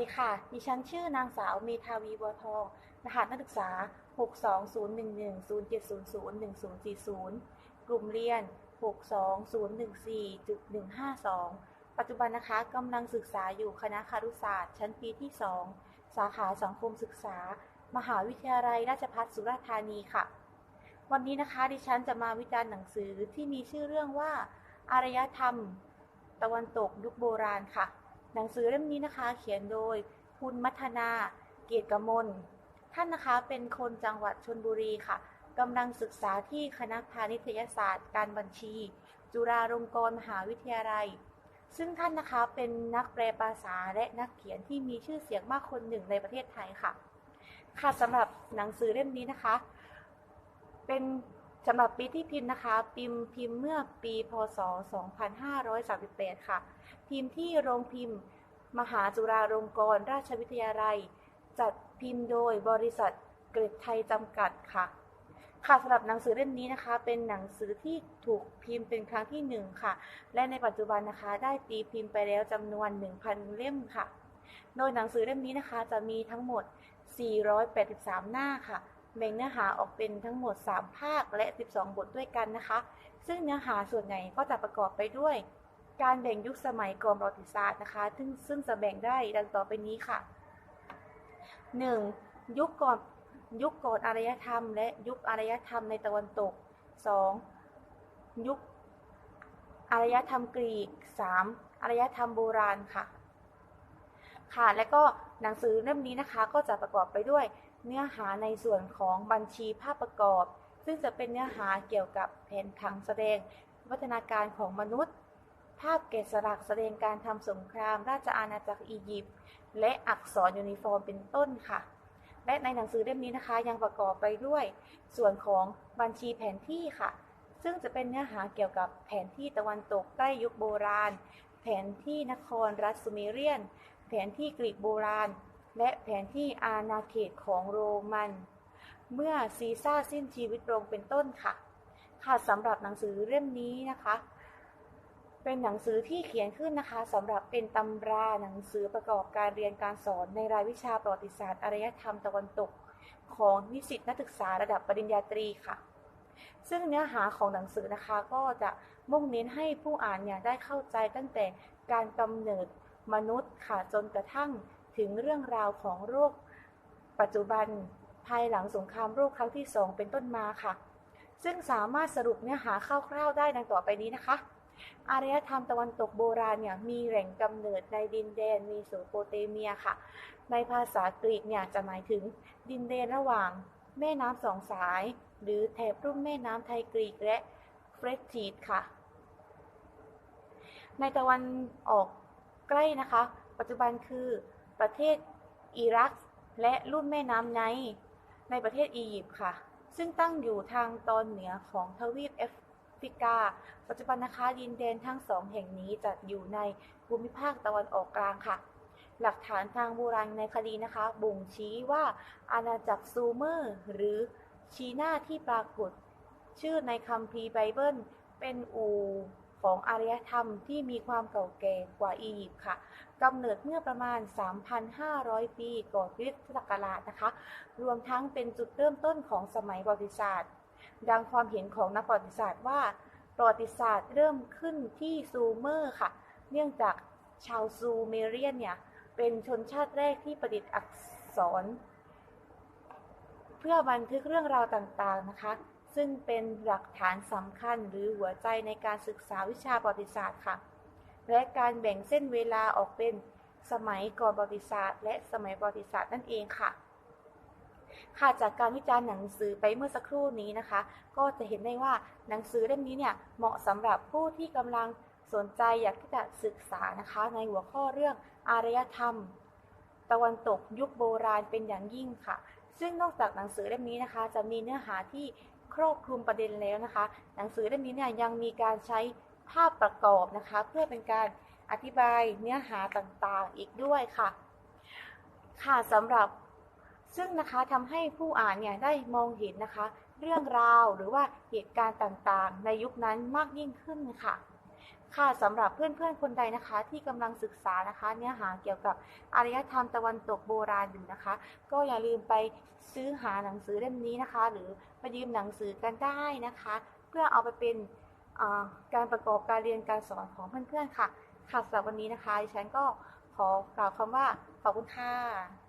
ดีค่ะ ดิฉันชื่อนางสาวเมทาวีบัวทอง รหัสนักศึกษา 6201107001040 กลุ่มเรียน 62014.152 ปัจจุบันนะคะกำลังศึกษาอยู่คณะคารุศาสตร์ ชั้นปีที่ 2 สาขาสังคมศึกษา มหาวิทยาลัยราชภัฏสุราษฎร์ธานีค่ะ วันนี้นะคะดิฉันจะมาวิจารณ์หนังสือที่มีชื่อเรื่องว่า อารยธรรม ตะวันตกยุคโบราณค่ะ หนังสือเล่มนี้นะคะ เขียนโดยคุณมัทนา เกียรติกมล ท่านนะคะเป็นคนจังหวัดชนบุรีค่ะกำลังศึกษาที่คณะพาณิชยศาสตร์ การบัญชี จุฬาลงกรณ์มหาวิทยาลัย ซึ่งท่านนะคะเป็นนักแปลภาษาและนักเขียนที่มีชื่อเสียงมากคนหนึ่งในประเทศไทยค่ะ ค่ะสำหรับหนังสือเล่มนี้นะคะ เป็น สำหรับปีที่พิมพ์นะคะ พิมพ์พิมพ์เมื่อปีพศ 2538 ค่ะ พิมพ์ที่โรงพิมพ์ มหาจุฬาลงกรณราชวิทยาลัย จัดพิมพ์โดยบริษัทเกรดไทยจำกัดค่ะ ค่ะสำหรับหนังสือเล่มนี้นะคะ เป็นหนังสือที่ถูกพิมพ์เป็นครั้งที่หนึ่งค่ะ และในปัจจุบันนะคะได้ตีพิมพ์ไปแล้วจำนวน 1,000 เล่มค่ะ โดยหนังสือเล่มนี้นะคะจะมีทั้งหมด 483 หน้าค่ะ แบ่งเนื้อหาออกเป็นทั้งหมด 3 ภาคและ 12 บทด้วยกันนะคะ ซึ่งเนื้อหาส่วนใหญ่ก็จะประกอบไปด้วย การแบ่งยุคสมัยก่อนประวัติศาสตร์นะคะ ซึ่งซึ่งจะแบ่งได้ดังต่อไปนี้ค่ะ 1. ยุคก่อนยุคก่อนอารยธรรม และยุคอารยธรรมในตะวันตก 2. ยุคอารยธรรมกรีก 3. อารยธรรมโบราณค่ะ ค่ะ และก็หนังสือเล่มนี้นะคะก็จะประกอบไปด้วย เนื้อหาในส่วนของบัญชีภาพประกอบ ซึ่งจะเป็นเนื้อหาเกี่ยวกับแผนผังแสดง วัฒนาการของมนุษย์ ภาพแกะสลักแสดงการทำสงคราม ราชอาณาจักรอียิปต์และอักษรยูนิฟอร์มเป็นต้นค่ะ และในหนังสือเล่มนี้นะคะยังประกอบไปด้วย ส่วนของบัญชีแผนที่ค่ะ ซึ่งจะเป็นเนื้อหาเกี่ยวกับแผนที่ตะวันตกใกล้ยุคโบราณ แผนที่นครรัฐซูเมเรียน แผนที่กรีกโบราณ และแผนที่อาณาเขตของโรมัน เมื่อซีซ่าสิ้นชีวิตลงเป็นต้นค่ะ ค่ะสำหรับหนังสือเล่มนี้นะคะ เป็นหนังสือที่เขียนขึ้นนะคะสำหรับเป็นตำราหนังสือประกอบการเรียนการสอนในรายวิชาประวัติศาสตร์อารยธรรมตะวันตก ของนิสิตนักศึกษาระดับปริญญาตรีค่ะซึ่งเนื้อหาของหนังสือนะคะก็จะมุ่งเน้นให้ผู้อ่านเนี่ยได้เข้าใจตั้งแต่การกำเนิดมนุษย์ค่ะจนกระทั่ง ถึงเรื่องราวของโรคปัจจุบันภายหลังสงครามโลกครั้งที่สองเป็นต้นมาค่ะ ซึ่งสามารถสรุปเนื้อหาคร่าวๆได้ดังต่อไปนี้นะคะ อารยธรรมตะวันตกโบราณเนี่ยมีแหล่งกำเนิดในดินแดนมีโสโปเตเมียค่ะ ในภาษากรีกเนี่ยจะหมายถึงดินแดนระหว่างแม่น้ำสองสาย หรือแถบรุ่มแม่น้ำไทยกรีกและเฟรติดค่ะ ในตะวันออกใกล้นะคะ ปัจจุบันคือ ประเทศอิรักและรุ่มแม่น้ำไนในประเทศอียิปต์ค่ะ ซึ่งตั้งอยู่ทางตอนเหนือของทวีปแอฟริกา ปัจจุบันนะคะดินแดนทั้งสองแห่งนี้จะอยู่ในภูมิภาคตะวันออกกลางค่ะ หลักฐานทางโบราณในคดีนะคะ บ่งชี้ว่าอาณาจักรซูเมอร์หรือชีนาที่ปรากฏ ชื่อในคัมภีร์ไบเบิล เป็นอู ของอารยธรรมที่มีความเก่าแก่กว่าอียิปต์ค่ะกำเนิดเมื่อประมาณ 3,500 ปีก่อนคริสตศักราชนะคะ รวมทั้งเป็นจุดเริ่มต้นของสมัยประวัติศาสตร์ ดังความเห็นของนักประวัติศาสตร์ว่าประวัติศาสตร์เริ่มขึ้นที่ซูเมอร์ค่ะ เนื่องจากชาวซูเมเรียนเนี่ยเป็นชนชาติแรกที่ประดิษฐ์อักษร เพื่อบันทึกเรื่องราวต่างๆนะคะ ซึ่งเป็นหลักฐานสำคัญหรือหัวใจในการศึกษาวิชาประวัติศาสตร์ค่ะ และการแบ่งเส้นเวลาออกเป็นสมัยก่อนประวัติศาสตร์ และสมัยประวัติศาสตร์นั่นเองค่ะ ค่ะจากการวิจารณ์หนังสือไปเมื่อสักครู่นี้นะคะ ก็จะเห็นได้ว่าหนังสือเล่มนี้เนี่ยเหมาะสำหรับผู้ที่กำลังสนใจอยากที่จะศึกษานะคะ ในหัวข้อเรื่องอารยธรรม ตะวันตกยุคโบราณเป็นอย่างยิ่งค่ะ ซึ่งนอกจากหนังสือเล่มนี้นะคะ จะมีเนื้อหาที่ ครอบคลุมประเด็นแล้วนะคะ หนังสือเล่มนี้เนี่ยยังมีการใช้ภาพประกอบนะคะ เพื่อเป็นการอธิบายเนื้อหาต่างๆอีกด้วยค่ะ ค่ะสำหรับซึ่งนะคะทำให้ผู้อ่านเนี่ยได้มองเห็นนะคะ เรื่องราวหรือว่าเหตุการณ์ต่างๆ ในยุคนั้นมากยิ่งขึ้นค่ะ ค่ะสำหรับเพื่อนๆคนใดนะคะ ที่กำลังศึกษานะคะ เนื้อหาเกี่ยวกับอารยธรรมตะวันตกโบราณอยู่นะคะ ก็อย่าลืมไปซื้อหาหนังสือเล่มนี้นะคะ หรือไปยืมหนังสือกันได้นะคะ เพื่อเอาไปเป็นการประกอบการเรียนการสอนของเพื่อนๆค่ะค่ะสำหรับวันนี้นะคะดิฉันก็ขอกล่าวคำว่าขอบคุณค่ะ